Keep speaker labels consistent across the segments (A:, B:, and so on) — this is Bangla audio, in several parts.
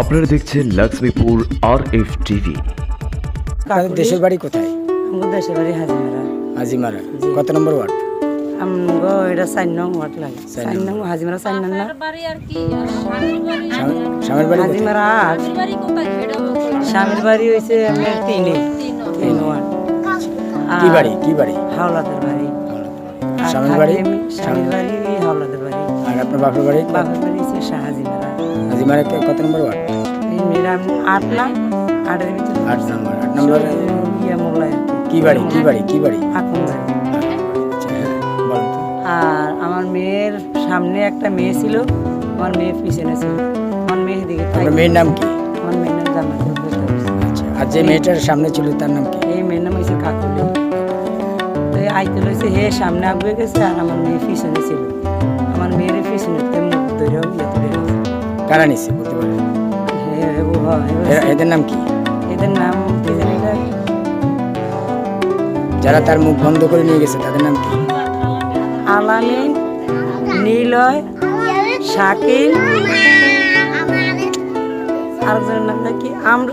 A: আপনারা দেখছেন লক্ষ্মীপুর আর এফ টিভি
B: দেশের বাড়ি কোথায়?
C: আমার দেশের বাড়ি হাজিমারা।
B: হাজিমারা। কত নম্বর ওয়ার্ড?
C: আমগো এটা চার নং ওয়াট লাগে।
B: চার
C: নং হাজিমারা চার নং না?
D: বাড়ি আর কি? আর স্বামীর বাড়ি?
B: বাড়ি কোথায়?
C: হাজিমারা আট।
D: স্বামীর বাড়ি
C: হয়েছে আপনার তিনে। ওয়াট
B: কি বাড়ি? কি বাড়ি?
C: হাওলাদের বাড়ি।
B: স্বামীর বাড়ি?
C: স্বামীর বাড়ি হাওলাদের বাড়ি।
B: আর আপনার বাপের বাড়ি?
C: বাপের বাড়ি
B: কে- কত নম্বর ওয়ার্ড?
C: আট না? আটের ভিতরে।
B: আট নম্বর আট নম্বর?
C: ইয়ে
B: কি বাড়ি কি বাড়ি কি বাড়ি? আচ্ছা,
C: আর আমার মেয়ের সামনে একটা মেয়ে ছিল আমার মেয়ে পিছনে ছিল। আমার মেয়ে দিকে
B: মেয়ের নাম কি?
C: আমার মেয়ের নাম ফেরদৌস।
B: আচ্ছা আর যে মেয়েটার সামনে ছিল তার নাম কি?
C: এই মেয়ের নাম হয়েছে কাকুলি তো আইতে লইছে হে সামনে আগুয়ে গেছে আর আমার মেয়ে পিছনে ছিল। আমার মেয়ের পিছনে মুখ ধরে
B: কারা নিছে বলতে পারেন? এদের নাম কি?
C: এদের নাম?
B: যারা তার মুখ বন্ধ করে নিয়ে গেছে তাদের নাম কি?
C: আলামিন নীলয় শাকিল। আরেকজনের নামটা কি? আমরা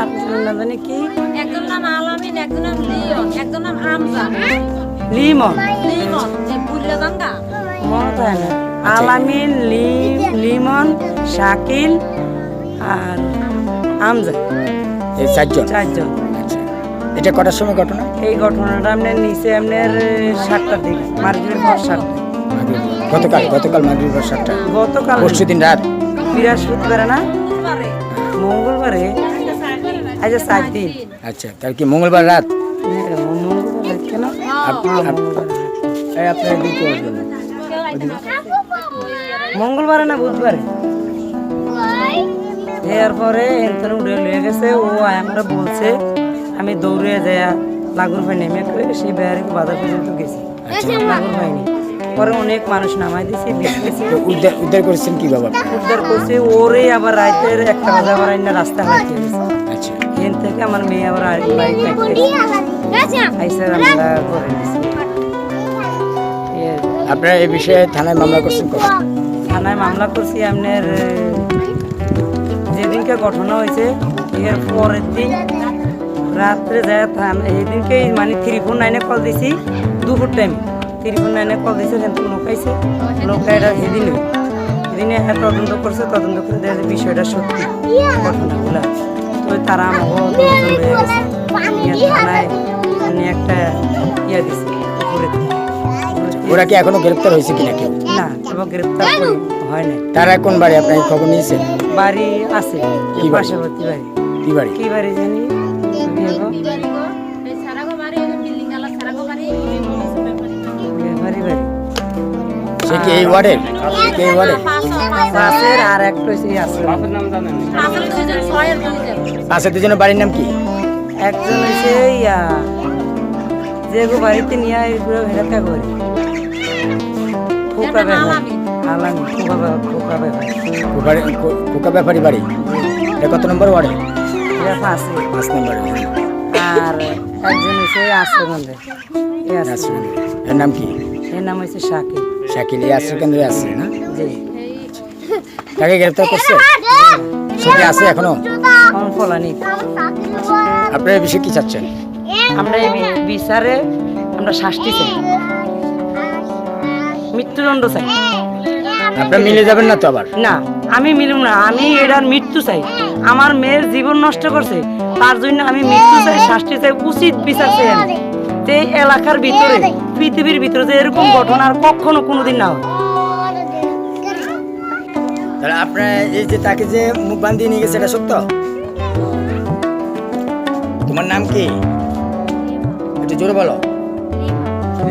C: আরেকজনের নাম জানি কি?
D: একজন নাম আলামিন একজন নাম লিওন একজন নাম হামজা।
C: লিমন।
D: লিমন বুঝলে জাঙ্গা
C: মনে হয় না আলামিন লি- লিমন শাকিল আর আমজা।
B: এই চারজন?
C: চারজন।
B: আচ্ছা। এটা কটার সময় ঘটনা?
C: এই ঘটনাটা আপনার নিচে আপনার সাতটার দিকে মার্কেটের পর সাতটা।
B: গতকাল গতকাল মাগরিব পর সাতটা?
C: গতকাল।
B: পরশু দিন রাত?
C: বৃহস্পতিবারে না? মঙ্গলবারে। আচ্ছা সাত দিন।
B: আচ্ছা তার কি মঙ্গলবার রাত?
C: হ্যাঁ, মঙ্গলবারে কেন? মঙ্গলবারে।
B: এই আপনার আসবেন।
C: মঙ্গলবারে না বুধবারে? এরপরে এনতনে উড়ে লয়ে গেছে ও আমার বলছে আমি দৌড়ে যাই লাগুর ভাই নেমে করে সেই বেয়ারে বাজার পর্যন্ত গেছি। লাগুর ভাইনি পরে অনেক মানুষ নামাই দিয়েছি
B: উদ্ধার উদ্ধার করেছেন কি বাবা?
C: উদ্ধার করছে ওরে আবার রাতের একটা বাজে আবার আইনা রাস্তা হাঁটিয়ে গেছে
B: আচ্ছা।
C: এখান থেকে আমার মেয়ে আবার আমরা করে দিছি।
B: আপনারা এই বিষয়ে থানায় মামলা করছেন কখন?
C: থানায় মামলা করছি আপনার যেদিনকে ঘটনা হয়েছে এর পরের দিন রাত্রে যায় থানা এদিনকে মানে থ্রি ফোর নাইনে কল দিছি দুপুর টাইম থ্রি ফোর নাইনে কল দিছে থেকে লোক আইছে। লোক এটা সেদিন সেদিনে হ্যাঁ তদন্ত করছে তদন্ত করে দেখে যে বিষয়টা সত্যি ঘটনাগুলা। তো তারা আমাকে দুজন হয়ে গেছে। থানায় মানে একটা ইয়ে দিছে।
B: ওরা কি এখনও গ্রেপ্তার হয়েছে কিনা কেউ?
C: না। গ্রেপ্তার হয় না
B: তারা কোন বাড়ি? আপনার খবর নিয়েছেন?
C: বাড়ি আছে।
B: কি বাড়ি?
C: পার্শ্ববর্তী বাড়ি।
B: কি বাড়ি?
C: কি বাড়ি জানি?
D: বাড়ি? বিল্ডিং আলা সারাগো বাড়ি
C: বাড়ি। বাড়ি
B: সে কি এই ওয়ার্ডের সে কি এই ওয়ার্ডের
C: পাশের আর একটা আছে।
B: দুজনের বাড়ির নাম কি?
C: একজন হচ্ছে ইয়া যে গো বাড়িতে নিয়ে এগুলো হেরাকা করে। খোকা ব্যাপার
D: আলামিন।
C: আলামি। খোকা খোকা ব্যাপার
B: খোকার খোকা ব্যাপারী বাড়ি? এটা কত নম্বর ওয়ার্ডে?
C: এটা
B: পাঁচ। নম্বরে।
C: আর একজন হচ্ছে আশ্রম
B: এর নাম কি?
C: এর নাম হচ্ছে শাকিব
B: শাকিল এই আশ্রয় কেন্দ্রে আছে না?
C: জি।
B: তাকে গ্রেপ্তার করছে? সে আছে
C: এখনও? ফলানি।
B: আপনারা এই বিষয়ে কি চাচ্ছেন?
C: আমরা এই বিচারে আমরা শাস্তি চাই। মৃত্যুদণ্ড চাই।
B: আপনারা মিলে যাবেন না তো আবার?
C: না আমি মিলুম না আমি এটার মৃত্যু চাই। আমার মেয়ের জীবন নষ্ট করছে তার জন্য আমি মৃত্যু চাই শাস্তি চাই উচিত বিচার চাই আমি। যে এই এলাকার ভিতরে পৃথিবীর ভিতরে যে এরকম ঘটনা আর কখনো কোনোদিন না হয়।
B: তাহলে আপনারা এই যে তাকে যে মুখ বান্ধিয়ে নিয়ে গেছে এটা সত্য? তোমার নাম কি? একটু জোরে বলো।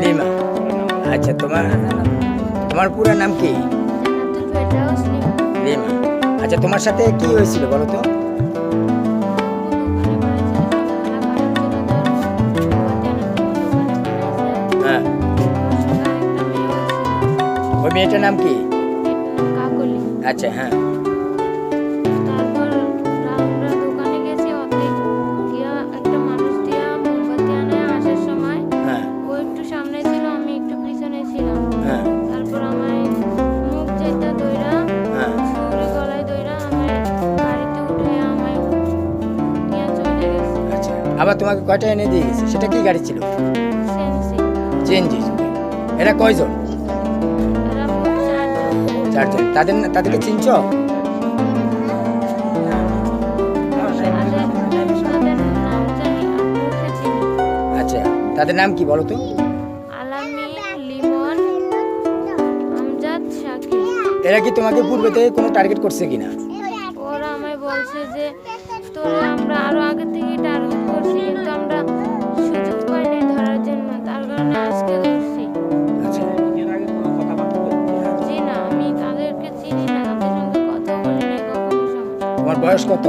B: লিমা। আচ্ছা তোমার তোমার পুরো নাম কি? আচ্ছা তোমার সাথে কি হয়েছিল বলো তো? হ্যাঁ। ওই মেয়েটার নাম কি? আচ্ছা হ্যাঁ।
E: আবার তোমাকে কয়টা এনে দিয়ে গেছে? সেটা কি গাড়ি ছিল? চেঞ্জি। এরা কয়জন?
F: চারজন।
E: তাদের তাদেরকে চিনছ? আচ্ছা তাদের নাম কি বলো তো? এরা কি তোমাকে পূর্বে থেকে কোনো টার্গেট করছে কিনা?
F: ওরা আমায় বলছে যে তোরা আমরা আরও আগে
E: বয়স কত?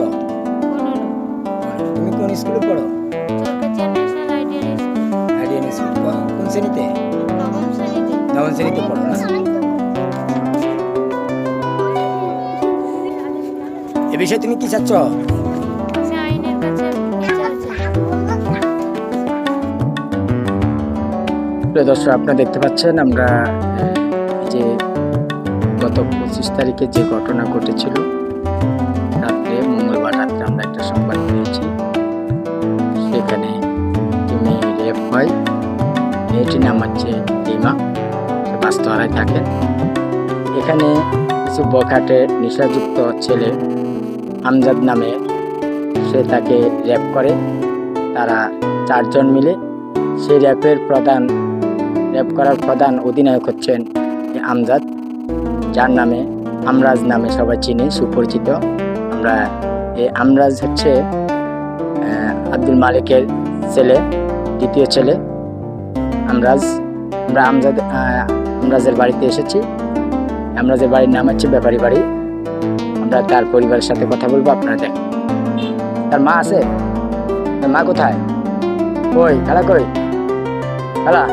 E: তুমি কোন স্কুলে পড়ো?
F: স্কুল
E: আইডিয়ান স্কুল কোন শ্রেণীতে?
F: নবম শ্রেণীতে
E: পড়ো না? এ বিষয়ে তুমি কি চাচ্ছ?
B: প্রিয় দর্শক আপনারা দেখতে পাচ্ছেন আমরা যে গত পঁচিশ তারিখে যে ঘটনা ঘটেছিল বাস্তহারায় থাকেন এখানে কিছু বখাটে নেশাযুক্ত ছেলে আমজাদ নামে সে তাকে র্যাপ করে। তারা চারজন মিলে সেই র্যাপের প্রধান, র্যাপ করার প্রধান অধিনায়ক হচ্ছেন আমজাদ, যার নামে আমরাজ নামে সবাই চিনি, সুপরিচিত। আমরা এই আমরাজ হচ্ছে আব্দুল মালিকের ছেলে, দ্বিতীয় ছেলে আমরাজ। আমরা আমজাদ আমরাজের বাড়িতে এসেছি আমরাজের বাড়ির নাম হচ্ছে ব্যাপারী বাড়ি, আমরা তার পরিবারের সাথে কথা বলব, আপনারা দেখেন। তার মা আছে? তার মা কোথায়? কই, খেলা কই? খেলা,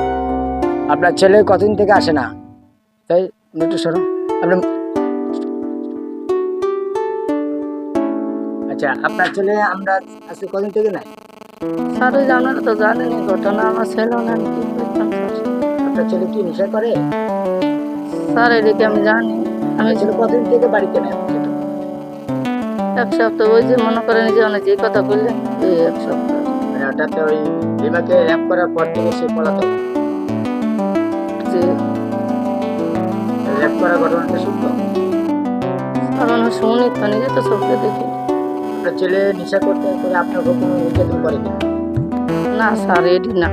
B: আপনার ছেলে কতদিন থেকে আসে না? তাই একটু সরো। আপনার আচ্ছা আপনার ছেলে আমরা কদিন থেকে নাই?
C: স্যার আপনারা তো জানেনই ঘটনা, আমার ছেলে না
B: আপনার ছেলে কি নেশা করে?
C: স্যার এদিকে আমি জানি। আমি
B: ছেলে কতদিন থেকে বাড়িতে নেই
C: এক সপ্তাহ ওই যে মনে করেন যে অনেক যে কথা বললেন এই এক সপ্তাহ।
B: মানে হঠাৎ ওই বিমাকে র্যাপ করার পর থেকে সে পলাতক।
C: যে
B: র্যাপ করার ঘটনাটা সত্য
C: স্যার আমি শুনি তো নিজে তো সবকে দেখি।
B: আপনার ছেলে নেশা করতে করে আপনার কোনো নির্যাতন করে
C: না স্যার এডি না।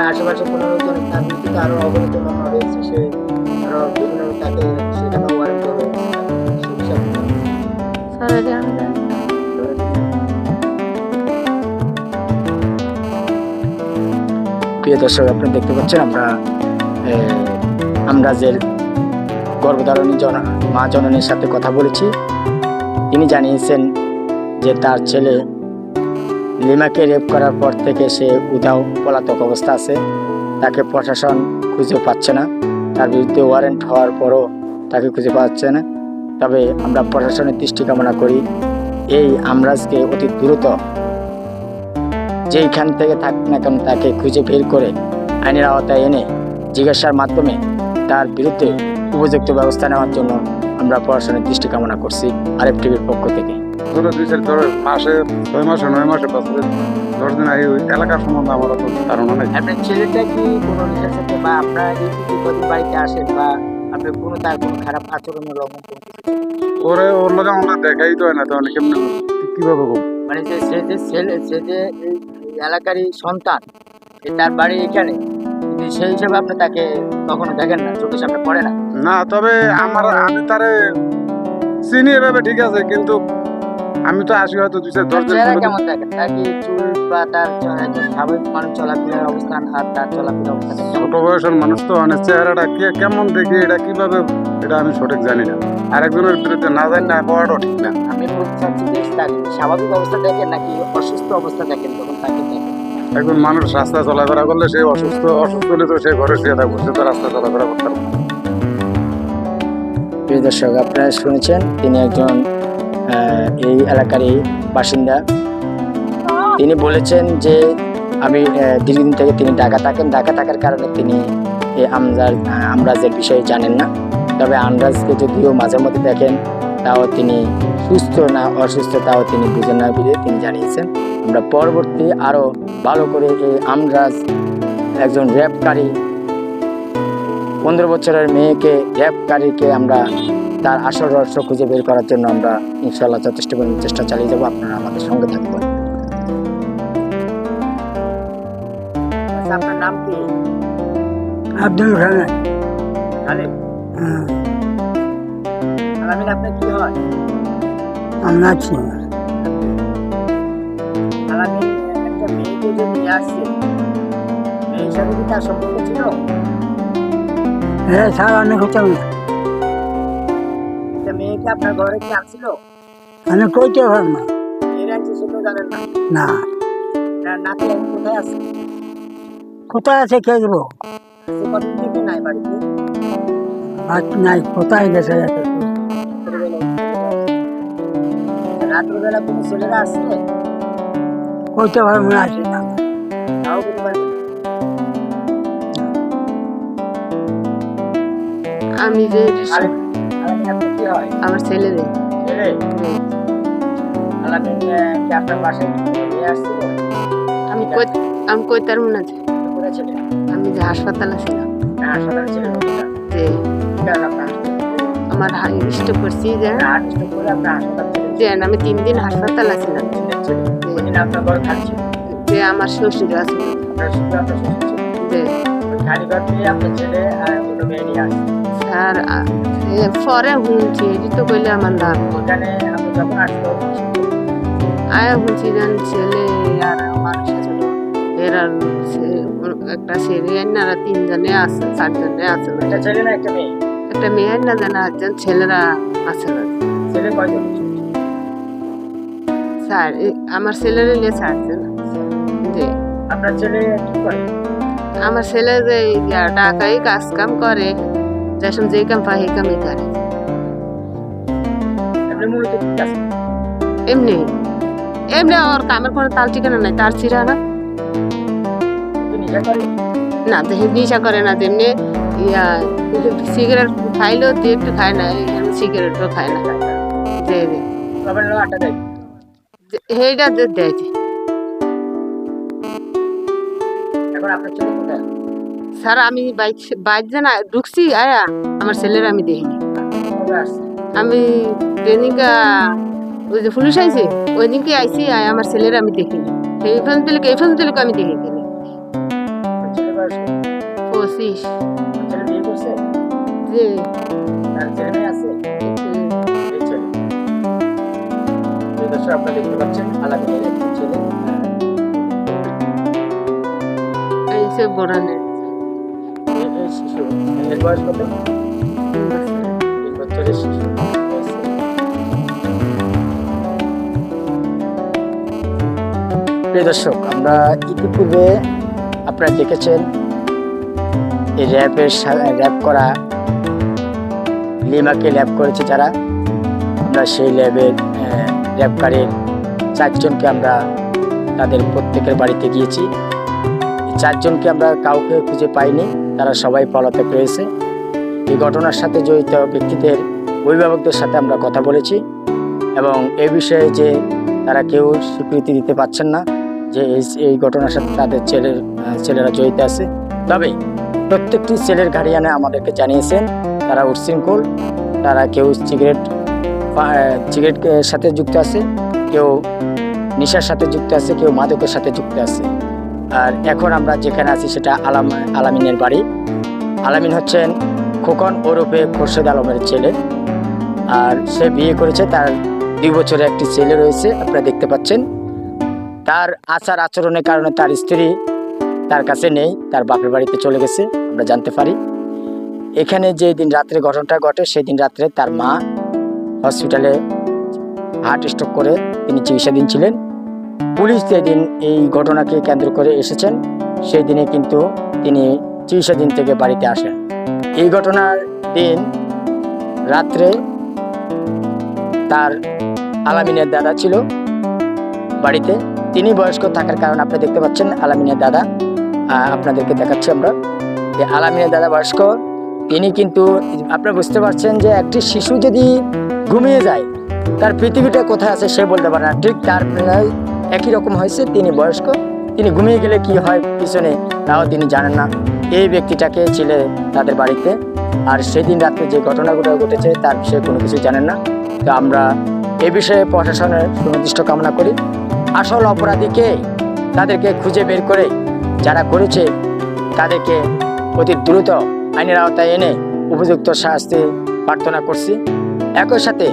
B: তার আশেপাশে কোনো লোকজন তার রয়েছে সে বিভিন্ন তাকে সেটা করে
C: জানি না।
B: প্রিয় দর্শক আপনারা দেখতে পাচ্ছেন আমরা আমরা যে গর্ভধারণী জন মা জননীর সাথে কথা বলেছি তিনি জানিয়েছেন যে তার ছেলে লিমাকে রেপ করার পর থেকে সে উধাও পলাতক অবস্থা আছে। তাকে প্রশাসন খুঁজে পাচ্ছে না। তার বিরুদ্ধে ওয়ারেন্ট হওয়ার পরও তাকে খুঁজে পাচ্ছে না। তবে আমরা প্রশাসনের দৃষ্টি কামনা করি, এই আমরাজকে অতি দ্রুত যেইখান থেকে থাক না কেন তাকে খুঁজে বের করে আইনের আওতায় এনে জিজ্ঞাসার মাধ্যমে তার বিরুদ্ধে উপযুক্ত ব্যবস্থা নেওয়ার জন্য আমরা প্রশাসনের দৃষ্টি কামনা করছি, আরএফ টিভির পক্ষ থেকে।
G: ধরো দুই চার ধরো মাসে ছয় মাসে নয় মাসে বছরে দশ দিন আগে ওই এলাকার সম্বন্ধে আমার অত ধারণা নেই।
B: আপনার ছেলেটা কি কোনো সাথে বা আপনার প্রতিদিন বাড়িতে আসেন বা আপনার কোনো তার কোনো খারাপ আচরণের লঙ্ঘন
G: ওরে ওর লোক আমরা দেখাই তো হয় না তখন কেমন কীভাবে
B: মানে যে সে যে ছেলে সে যে এই এলাকারই সন্তান তার বাড়ি এখানে সেই হিসাবে আপনি তাকে কখনো দেখেন না চোখের সামনে পড়ে না?
G: না তবে আমার আমি তারে চিনি এভাবে ঠিক আছে কিন্তু আমি তো আসি হয়তো দুই চার দশ
B: চেহারা কেমন দেখেন তার কি চুল বা তার স্বাভাবিক মানুষ চলাফেরার অবস্থান আর তার চলাফেরার অবস্থান
G: ছোট বয়সের মানুষ তো অনেক চেহারাটা কে কেমন দেখি এটা কীভাবে এটা আমি সঠিক জানি না। আর একজনের বিরুদ্ধে না জানি না পাওয়াটাও ঠিক না।
B: আমি বলতে চাচ্ছি যে তার স্বাভাবিক অবস্থা দেখেন নাকি অসুস্থ অবস্থা দেখেন তখন তাকে দেখেন?
G: একজন মানুষ রাস্তা চলাফেরা করলে সে অসুস্থ অসুস্থ হলে তো সে ঘরে শুয়ে থাকবে সে তো রাস্তা চলাফেরা করতে পারবে।
B: প্রিয় দর্শক আপনারা শুনেছেন তিনি একজন এই এলাকারই বাসিন্দা। তিনি বলেছেন যে আমি দীর্ঘদিন থেকে তিনি ঢাকা থাকেন। ঢাকা থাকার কারণে তিনি এই আমরাজ আমরাজের বিষয়ে জানেন না। তবে আমরাজকে যদিও মাঝে মধ্যে দেখেন তাও তিনি সুস্থ না অসুস্থ তাও তিনি বুঝেন না বলে তিনি জানিয়েছেন। আমরা পরবর্তী আরও ভালো করে এই আমরাজ একজন র্যাপকারী পনেরো বছরের মেয়েকে র্যাপকারীকে আমরা তার আসল রহস্য খুঁজে বের করার জন্য আমরা ইনশাল্লাহ যথেষ্ট পরিমাণ চেষ্টা চালিয়ে যাব। আপনারা আমাদের সঙ্গে থাকবেন। আচ্ছা, আপনার নাম কি?
E: আব্দুল খালেক।
B: খালেদ আলামিন আপনার কি হয়?
E: আমরা আছি।
B: আলামিন একটা মেয়েকে যে নিয়ে আসছে। মেয়ের সাথে কি তার সম্পর্ক ছিল?
E: হ্যাঁ স্যার
B: একটা মেয়েকে আপনার ঘরে কি আসছিল
E: আমি কইতে পারব না।
B: মেয়েরা আছে সেটাও জানেন না।
E: না।
B: না নাতি এখন কোথায় আছে?
E: কোথায় আছে কে দেবো
B: সে নাই বাড়িতে।
E: বাকি নাই কোথায় গেছে
B: রাত্রিবেলা কোনো ছেলেরা আসছে?
E: কইতে পারব না আছে না।
B: তাও বলতে পারবেন
H: আমি যে
B: কি হয়
H: আমার ছেলে রে।
B: ছেলে? আলামিন কি আপনার বাসায় নিয়ে আসছিল
H: আমি কই আমি কই তার মনে আছে? আমি যে হাসপাতালে ছিলাম।
B: হাসপাতালে?
H: যে? আমার স্টক করছি যে। আমি তিন দিন হাসপাতালে ছিলাম।
B: ছিলেন? ওই দিন আপনার ঘরে থাকছিল
H: যে আমার শ্বশুর আছে। যে
B: আপনার ছেলে? আর দুটো মেয়ে নিয়ে আসছে।
H: স্যার আ- এ পরে শুনছি এটি তো কইলে আমার লাভ
B: আপনি
H: আয়া শুনছি জান ছেলে আর আছে এরা একটা ছেলে এনারা তিনজনে আছে চারজনে আছে।
B: একটা মেয়ে?
H: না জানা একজন ছেলেরা আছে। না
B: ছেলে কয়জন?
H: স্যার আমার ছেলের নিয়ে ছাড়ছে না যে
B: আপনার ছেলে
H: আমার ছেলে যে টাকাই কাজ কাম করে। যখন যে কাম পাই সেই কামই করে
B: এমনি?
H: এমনি ওর কামের কোনো তাল ঠিকানা নাই তার ছিড়া না না নেশা করে না তেমনি ইয়া সিগারেট খাইলেও তো একটু খায় না সিগারেটও খায় না যে- সেইটা দেয় স্যার, আমি যে না, ঢুকছি, আয়া, আমার ছেলের আমি দেখিনি। আমি যেদিনকে ওই যে পুলিশ আইছে, ওই দিনকে আইসি আয়, আমার ছেলের আমি দেখিনি। এই পর্যন্ত লোক এই পর্যন্ত লোক আমি
B: বয়স কত?
H: পঁচিশ। যে
B: আপনারা দেখতে পাচ্ছেন একটি ছেলে
H: আইসে বোরানের
B: শিশু এর বয়স কত? বছরের। প্রিয় দর্শক, আমরা ইতিপূর্বে আপনারা দেখেছেন এই র্যাপের র্যাপ করা লিমাকে ল্যাব করেছে যারা। আমরা সেই ল্যাবের র্যাপকারের চারজনকে আমরা তাদের প্রত্যেকের বাড়িতে গিয়েছি। চারজনকে আমরা কাউকে খুঁজে পাইনি। তারা সবাই পলাতক রয়েছে। এই ঘটনার সাথে জড়িত ব্যক্তিদের অভিভাবকদের সাথে আমরা কথা বলেছি এবং এ বিষয়ে যে তারা কেউ স্বীকৃতি দিতে পারছেন না যে এই ঘটনার সাথে তাদের ছেলের ছেলেরা জড়িত আছে। তবে প্রত্যেকটি ছেলের গার্ডিয়ানে আমাদেরকে জানিয়েছেন, তারা উচ্ছৃঙ্খল, তারা কেউ সিগারেট সিগারেটের সাথে যুক্ত আছে, কেউ নেশার সাথে যুক্ত আছে, কেউ মাদকের সাথে যুক্ত আছে। আর এখন আমরা যেখানে আছি সেটা আলাম আলামিনের বাড়ি। আলামিন হচ্ছেন খোকন ওরফে খোরশেদ আলমের ছেলে। আর সে বিয়ে করেছে, তার দুই বছরের একটি ছেলে রয়েছে, আপনারা দেখতে পাচ্ছেন। তার আচার আচরণের কারণে তার স্ত্রী তার কাছে নেই, তার বাপের বাড়িতে চলে গেছে, আমরা জানতে পারি। এখানে যে দিন রাত্রে ঘটনাটা ঘটে, সেই দিন রাত্রে তার মা হসপিটালে হার্ট স্ট্রোক করে, তিনি চিকিৎসাধীন ছিলেন। পুলিশ যেদিন এই ঘটনাকে কেন্দ্র করে এসেছেন সেই দিনে কিন্তু তিনি চিকিৎসাধীন থেকে বাড়িতে আসেন। এই ঘটনার দিন রাত্রে তার আলামিনের দাদা ছিল বাড়িতে। তিনি বয়স্ক থাকার কারণে আপনি দেখতে পাচ্ছেন আলামিনের দাদা। আপনাদেরকে দেখাচ্ছি আমরা। যে আলামিনের দাদা বয়স্ক, তিনি কিন্তু আপনারা বুঝতে পারছেন যে একটি শিশু যদি ঘুমিয়ে যায়, তার পৃথিবীটা কোথায় আছে সে বলতে পারে না। ঠিক তার একই রকম হয়েছে, তিনি বয়স্ক। তিনি ঘুমিয়ে গেলে কি হয় পিছনে, তাও তিনি জানেন না। এই ব্যক্তিটাকে ছিল তাদের বাড়িতে। আর সেদিন রাত্রে যে ঘটনাগুলো ঘটেছে, তার বিষয়ে কোনো কিছু জানেন না। তো আমরা এ বিষয়ে প্রশাসনের সুনির্দিষ্ট কামনা করি। আসল অপরাধীকে তাদেরকে খুঁজে বের করে যারা করেছে, তাদেরকে অতি দ্রুত আইনের আওতায় এনে উপযুক্ত শাস্তি প্রার্থনা করছি। একই সাথে,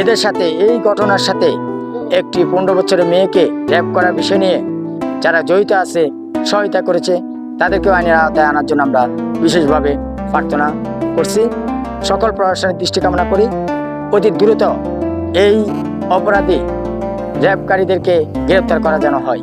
B: এদের সাথে, এই ঘটনার সাথে একটি পনেরো বছরের মেয়েকে র্যাপ করার বিষয় নিয়ে যারা জড়িত আছে, সহায়তা করেছে, তাদেরকেও আইনের আওতায় আনার জন্য আমরা বিশেষভাবে প্রার্থনা করছি। সকল প্রশাসনের দৃষ্টি কামনা করি। অতি দ্রুত এই অপরাধী র্যাবকারীদেরকে গ্রেপ্তার করা যেন হয়।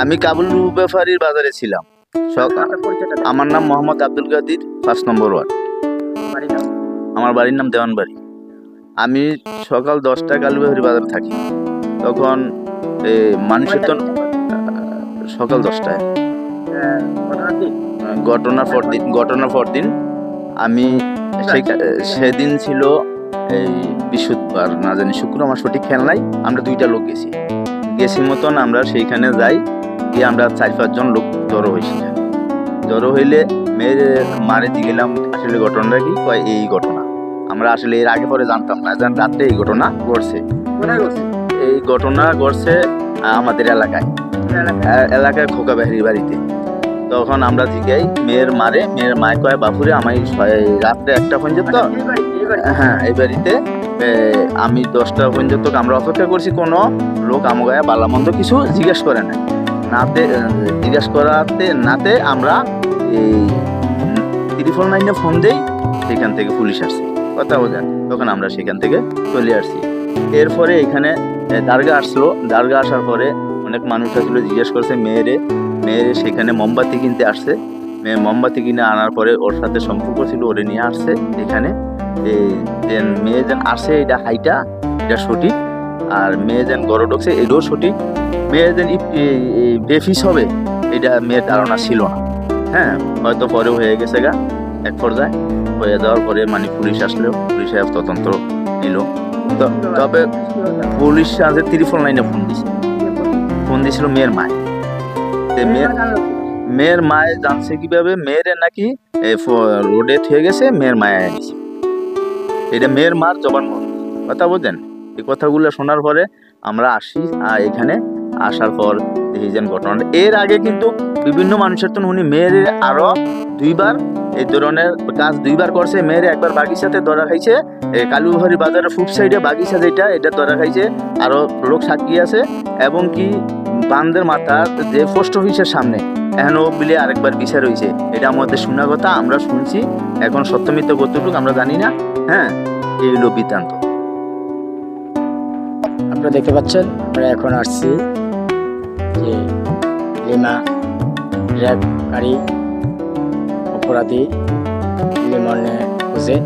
I: আমি কাবুল ব্যাপারীর বাজারে ছিলাম। সকাল আমার নাম মোহাম্মদ আব্দুল কাদির পাঁচ নম্বর ওয়ার্ড। আমার বাড়ির নাম দেওয়ানবাড়ি। আমি সকাল দশটা কালুবাহরি বাজারে থাকি। তখন মানুষের তো সকাল দশটায়। ঘটনার পর দিন ঘটনার পর দিন আমি সেই- সেদিন ছিল এই বৃহস্পতিবার না জানি শুক্র আমার সঠিক খেয়াল নাই। আমরা দুইটা লোক গেছি। গেছি মতন আমরা সেইখানে যাই। গিয়ে আমরা চার পাঁচজন লোক জড়ো হয়েছি। জড়ো হইলে মেয়ের মারে গেলাম আসলে ঘটনাটা কি? কয় এই ঘটনা। আমরা আসলে এর আগে পরে জানতাম না জান রাত্রে এই ঘটনা ঘটছে। এই ঘটনা ঘটছে আমাদের এলাকায়। এলাকায়? খোকা বাহিনীর বাড়িতে। তখন আমরা জিগাই মেয়ের মারে মেয়ের মায় কয় বাপুরে আমি ছয়- রাত্রে একটা পর্যন্ত হ্যাঁ এই বাড়িতে আমি দশটা পর্যন্ত আমরা অপেক্ষা করছি কোনো লোক আমাগায় বালামন্দ কিছু জিজ্ঞেস করে না নাতে জিজ্ঞেস করাতে, নাতে আমরা এই ত্রিফল নাইনে ফোন দেই, সেখান থেকে পুলিশ আসছে কথা বোঝেন, তখন আমরা সেখান থেকে চলে আসছি এরপরে এখানে দারগা আসলো। দারগা আসার পরে অনেক মানুষ আসলো, জিজ্ঞেস করছে মেয়েরে। মেয়েরে সেখানে মোমবাতি কিনতে আসছে। মেয়ে মোমবাতি কিনে আনার পরে ওর সাথে সম্পর্ক ছিল, ওরে নিয়ে আসছে। এখানে মেয়ে যেন আসে, এটা হাইটা, এটা সঠিক। আর মেয়ে যেন গড় ঢুকছে, এটাও সঠিক। মেয়ে যেন বেফিস হবে, এটা মেয়ের ধারণা ছিল না। হ্যাঁ হয়তো পরে হয়ে গেছে গা, এক পর্যায়ে। হয়ে যাওয়ার পরে মানে পুলিশ আসলো, পুলিশ তদন্ত নিল। তবে পুলিশ আজ ত্রিফল লাইনে ফোন দিছে। ফোন দিছিল মেয়ের মায়। মেয়ের মেয়ের মায়ে জানছে কীভাবে, মেয়ের নাকি রোডে থয়ে গেছে, মেয়ের মায়ে এনেছে এটা মেয়ের মার জবান কথা বোঝেন? এই কথাগুলো শোনার পরে আমরা আসি, আর এখানে আসার পর দেখি যেন ঘটনা এর আগে কিন্তু বিভিন্ন মানুষের তো উনি মেয়ের আরও দুইবার এই ধরনের কাজ দুইবার করছে। মেয়ের একবার বাগিচাতে ধরা খাইছে। কালুবাড়ি বাজারের ফুট সাইডে বাগিচা যেটা, এটা ধরা খাইছে। আরও লোক সাক্ষী আছে, এবং কি বান্দের মাথা যে পোস্ট অফিসের সামনে, এখনও বিলে আরেকবার বিচার হয়েছে এটা আমাদের শোনা কথা, আমরা শুনছি। এখন সত্যমিত্র কতটুকু আমরা জানি না। হ্যাঁ এই হলো বৃত্তান্ত।
B: আপনারা দেখতে পাচ্ছেন, আমরা এখন আসছি যে লিমা র্যাবকারী অপরাধী লিমনে খুঁজে।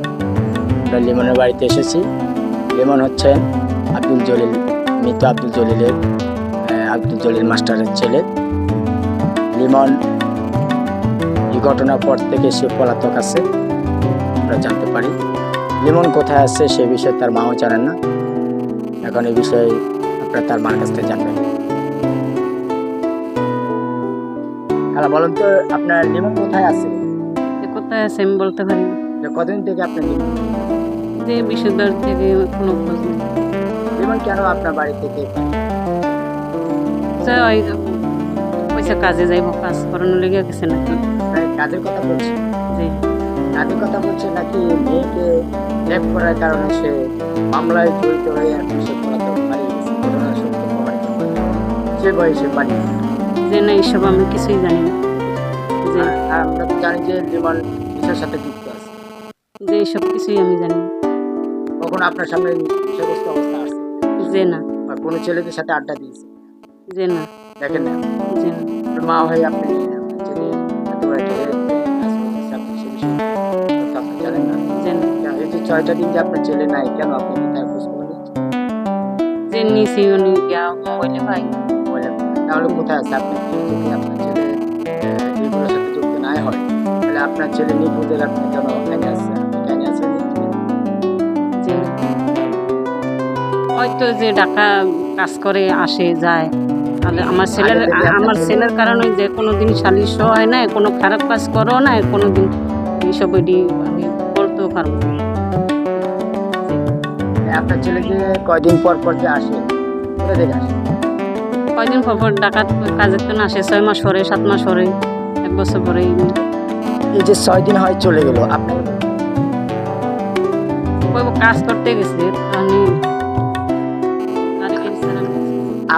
B: আমরা লিমনের বাড়িতে এসেছি। লিমন হচ্ছেন আব্দুল জলিল, মৃত আব্দুল জলিলের আব্দুল জলিল মাস্টারের ছেলে। লিমন এই ঘটনার পর থেকে সে পলাতক আছে, আমরা জানতে পারি। লিমন কোথায় আছে সে বিষয়ে তার মাও জানেন না। এখন এই বিষয়ে আপনারা তার মার কাছ থেকে জানবেন। হ্যালো বলুন তো আপনার লিমন কোথায় আছে?
H: যে কোথায় আছে আমি বলতে পারি
B: কতদিন থেকে আপনার লিমন
H: যে বিশুদ্ধার থেকে কোনো খোঁজ নেই।
B: লিমন কেন আপনার বাড়ি থেকে?
H: পয়সা কাজে যাইব কাজ করানোর লেগে গেছে নাকি।
B: মানে কাজের কথা বলছে।
H: যে
B: কাজের কথা বলছে নাকি মেয়েকে রেপ করার কারণে সে মামলায় জড়িত হয়ে এখন সে পলাতক পালিয়ে গেছে। ঘটনা সত্য প্রমাণিত হয়ে। সে বয়সে পালিয়ে
H: যে না এইসব আমি কিছুই জানি না। যে
B: আমরা তো জানি যে লিমন বিষয়ের সাথে যুক্ত আছে।
H: যে এইসব কিছুই আমি জানি না।
B: কখন আপনার সামনে বিষয়বস্তু অবস্থা আসছে
H: যে না।
B: বা কোনো ছেলেদের সাথে আড্ডা দিয়েছে
H: যে না।
B: দেখেন না।
H: যে না।
B: মা হয়ে আপনি ছয়টা দিন যে আপনার ছেলে নাই কেন আপনি কি তার খোঁজ খবর নিচ্ছেন?
H: যে নিছি উনি গিয়া মোবাইলে পাই
B: তাহলে কোথায় আছে? আপনি যদি আপনার ছেলে এগুলোর সাথে যুক্ত নাই হয়? তাহলে আপনার ছেলে নিখোঁজের আপনি কেন আইনে আছে আছেন
J: হয়তো যে ডাকা কাজ করে আসে যায়। তাহলে আমার ছেলের আমার
B: ছেলে-
J: ছেলের কারণে যে কোনো দিন সালিশ হয় না কোনো খারাপ কাজ করো না কোনো দিন এইসব বলতেও পারব
B: ছেলেকে কয়দিন পর পর যে আসে কোথা থেকে আসে?
J: কয়দিন পর পর ডাকাত কাজের জন্য আসে ছয় মাস পরে সাত মাস পরে এক বছর পরে।
B: এই যে ছয় দিন হয় চলে গেল আপনি?
J: কাজ করতে গেছে আমি।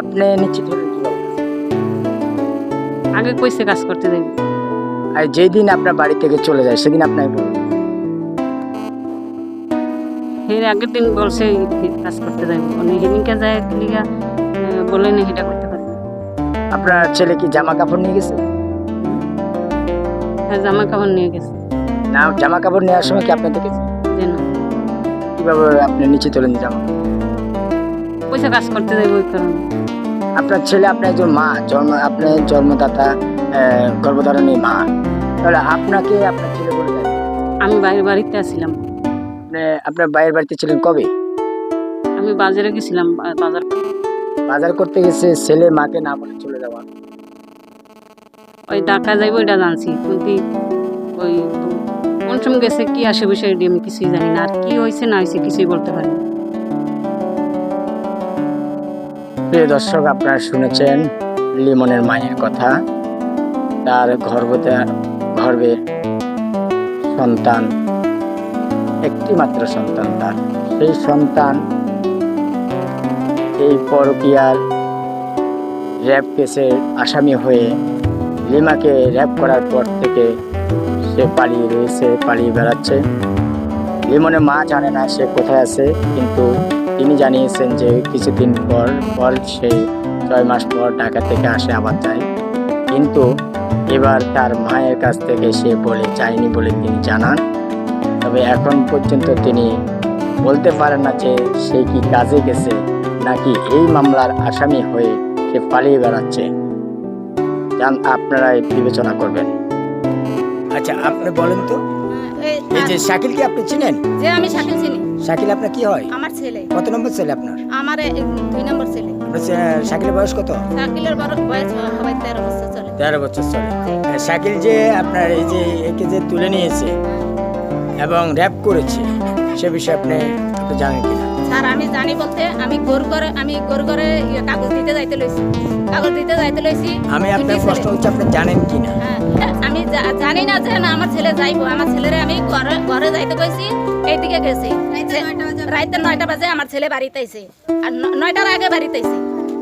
B: আপনি নিশ্চিত
J: আগে কইছে কাজ করতে দেবে।
B: আর যেই দিন আপনার বাড়ি থেকে চলে যায় সেদিন আপনার
J: এর আগের দিন বলছে কাজ করতে যাইব মানে হেদিনকে যায় লিগা বলে না এটা করতে পারে
B: আপনার ছেলে কি জামা কাপড় নিয়ে গেছে?
J: হ্যাঁ জামা কাপড় নিয়ে গেছে।
B: না জামা কাপড় নেওয়ার সময় কি আপনি দেখেছেন কীভাবে আপনি নিশ্চিত হলেন যে জামা
J: পয়সা কাজ করতে যাইব ওই কারণে।
B: আপনার ছেলে আপনার একজন মা জন্ম আপনার জন্মদাতা গর্ভধারণী মা। তাহলে আপনাকে আপনার ছেলে বলে
J: আমি বাইরে বাড়িতে আসছিলাম
B: আপনি আপনার বাইরের বাড়িতে ছিলেন কবে?
J: আমি বাজারে গেছিলাম বাজার।
B: বাজার করতে গেছে ছেলে মাকে না বলে চলে যাওয়া।
J: ওই ডাকা যাইব ওইটা জানছি। কিন্তু ওই কোন সময় গেছে কি এটি আমি কিছুই জানি না। আর কি হয়েছে না হয়েছে কিছুই বলতে পারি
B: প্রিয় দর্শক আপনারা শুনেছেন লিমনের মায়ের কথা। তার গর্ভতে গর্ভে সন্তান একটি মাত্র সন্তান তার। সেই সন্তান এই পরকীয়ার র্যাপ কেসের আসামি হয়ে লিমাকে র্যাপ করার পর থেকে সে পালিয়ে রয়েছে, পালিয়ে বেড়াচ্ছে। লিমনের মা জানে না সে কোথায় আছে, কিন্তু তিনি জানিয়েছেন যে কিছুদিন পর পর সে ছয় মাস পর ঢাকা থেকে আসে, আবার যায়। কিন্তু এবার তার মায়ের কাছ থেকে সে বলে, যায়নি বলে তিনি জানান। তবে এখন পর্যন্ত তিনি বলতে পারেন না যে সে কি কাজে গেছে নাকি এই মামলার আসামি হয়ে সে পালিয়ে বেড়াচ্ছে। জান আপনারাই বিবেচনা করবেন।
K: আচ্ছা আপনি বলেন তো
L: এই-
K: এই যে শাকিল কি আপনি চিনেন?
L: যে আমি শাকিল চিনি।
K: শাকিল আপনার কি হয়?
L: আমার ছেলে।
K: কত নম্বর ছেলে আপনার?
L: আমার দুই নম্বর ছেলে।
K: শাকিলের বয়স কত?
L: শাকিলের বয়স হবে তেরো বছর চলে।
K: তেরো বছর চলে। হ্যাঁ, শাকিল যে আপনার এই যে একে যে তুলে নিয়েছে এবং র্যাপ করেছে সে বিষয়ে আপনি জানেন কিনা?
L: স্যার আমি জানি বলতে আমি গোর করে আমি গোর করে ইয়ে কাগজ দিতে যাইতে লইছি। কাগজ দিতে যাইতে লইছি।
K: আমি আপনার প্রশ্ন হচ্ছে আপনি জানেন কিনা?
L: হ্যাঁ, আমি জানি না যে না আমার ছেলে যাইবো। আমার ছেলেরে আমি ঘরে ঘরে যাইতে কইছি এইদিকে গেছি। রাইতে নয়টা বাজে। আমার ছেলে বাড়িতে আইছে। আর ন- নয়টার আগে বাড়িতে আইছে।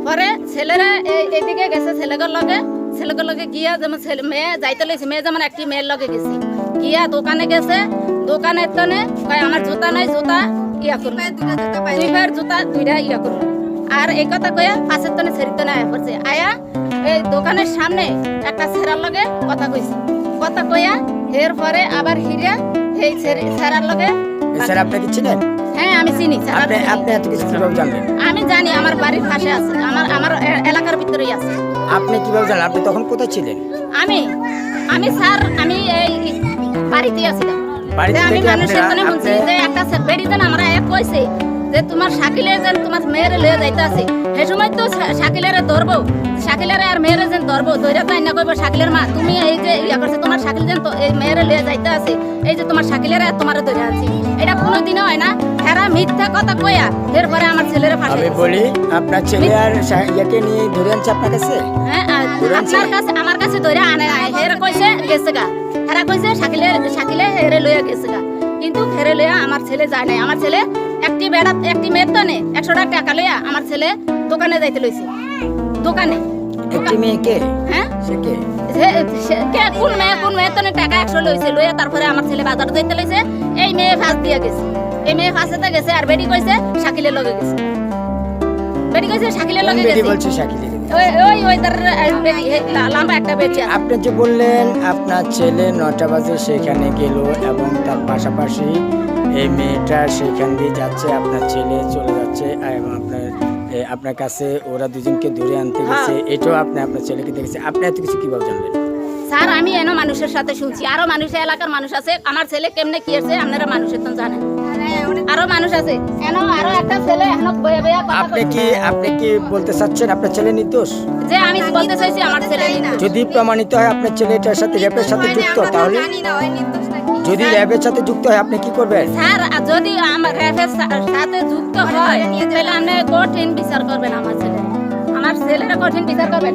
L: পরে ছেলেরা এইদিকে গেছে ছেলেগর লগে। ছেলেগর লগে গিয়া যেমন ছেলে মেয়ে যাইতে লইছে মেয়ে যেমন একটি মেয়ের লগে গেছি। গিয়া দোকানে গেছে দোকানের তনে কয় আমার জুতা নাই জুতা ইয়া করুন। দুই পায়ের জুতা দুইটা ইয়া করুন। আর এই কথা কয়া পাশের তনে ছেড়িতে না আয়া পড়ছে। আয়া এই দোকানের সামনে একটা ছেড়ার লগে কথা কইছে। কথা কয়া এর পরে আবার হিরে ছেড়ে- ছেড়ার লগে
K: স্যার আপনি কি চিনেন?
L: হ্যাঁ আমি চিনি
K: আপনি আপনি এত কিছু কীভাবে জানলেন?
L: আমি জানি আমার বাড়ির পাশে আছে আমার আমার এলাকার ভিতরেই আছে।
K: আপনি কীভাবে জানলেন আপনি তখন কোথায় ছিলেন?
L: আমি আমি স্যার আমি এই বাড়িতে আছিলাম।
K: বাড়িতে
L: আমি মানুষের জন্য বলছি যে একটা সে- বেরিয়ে কইছে যে তোমার শাকিলে যেন তোমার মেয়েরে লয়ে যাইতে আছে সে সময় তো শাকিলেরে ধরবো। শাকিলেরে আর মেয়েরে যেন ধরবো। ধরে তাই না কইবো শাকিলের মা তুমি এই যে ইয়া করছে তোমার শাকিল যেন তো এই মেয়েরে লয়ে যাইতে আছে এই যে তোমার শাকিলেরে আর তোমারে ধরে আছি এটা কোনোদিনও হয় না। হেরা মিথ্যা কথা কইয়া এরপরে আমার ছেলেরে ফাঁসে
K: আমি বলি আপনার ছেলে আর ইয়াকে নিয়ে ধরে আনছে আপনার কাছে?
L: হ্যাঁ আপনার কাছে আমার কাছে ধরে আনে হেরে কইছে গেছে গা। হেরা কইছে শাকিলে শাকিলে হেরে লইয়া গেছে গা। কিন্তু ফেরে লয়া আমার ছেলে যায় নাই। আমার ছেলে একটি বেড়া একটি মেয়ের তো নে একশো টাকা লয়া আমার ছেলে দোকানে যাইতে লইছে। দোকানে।
K: একটি মেয়েকে?
L: হ্যাঁ?
K: সে কে?
L: সে- সে- কে? কোন মেয়ে কোন মেয়ে তো টাকা একশো লইছে লইয়া তারপরে আমার ছেলে বাজার যাইতে লইছে। এই মেয়ে ফাঁস দিয়া গেছে। এই মেয়ে ফাঁসেতে গেছে আর বেরি কইছে শাকিলের লগে গেছে। কইছে শাকিলের লগে গেছে
K: বলছে শাকিলের
L: ওই ওই ওই তার লম্বা একটা
K: আপনি যে বললেন আপনার ছেলে নটা বাজে সেখানে গেল এবং তার পাশাপাশি এই মেয়েটা সেখান দিয়ে যাচ্ছে আপনার ছেলে চলে যাচ্ছে এবং আপনার
B: আপনার কাছে ওরা দুজনকে ধরে আনতে গেছে এটাও আপনি আপনার ছেলেকে দেখেছে। আপনি এত কিছু কীভাবে জানলেন?
L: স্যার আমি এনো মানুষের সাথে শুনছি। আরও মানুষের এলাকার মানুষ আছে। আমার ছেলে কেমনে কি আছে আপনারা মানুষের তো জানেন। আরও মানুষ আছে। এনো আরও একটা ছেলে এখনও বয়ে বয়ে কথা
B: আপনি কি আপনি কি বলতে চাচ্ছেন আপনার ছেলে নির্দোষ?
L: যে আমি বলতে চাইছি আমার ছেলে নির্দোষ।
B: যদি প্রমাণিত হয় আপনার ছেলে এটার সাথে র্যাপের সাথে যুক্ত তাহলে যদি র্যাপের সাথে যুক্ত হয় আপনি কি করবেন?
L: স্যার যদি আমার সাথে যুক্ত হয় তাহলে আপনি কঠিন বিচার করবেন আমার ছেলে। আমার ছেলেরা কঠিন বিচার করবেন।